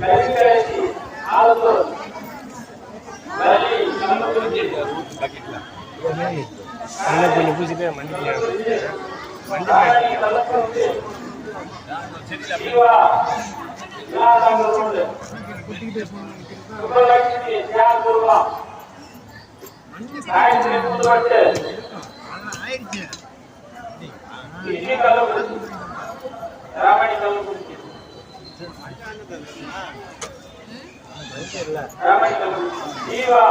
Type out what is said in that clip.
கலிகரசி ஆலத்தூர் வலி நல்லா கொஞ்சம் பூசிட்டு சுப்பலட்சுமி ராமணி கள்ளக்குறிச்சி. ராமணி ஜீவா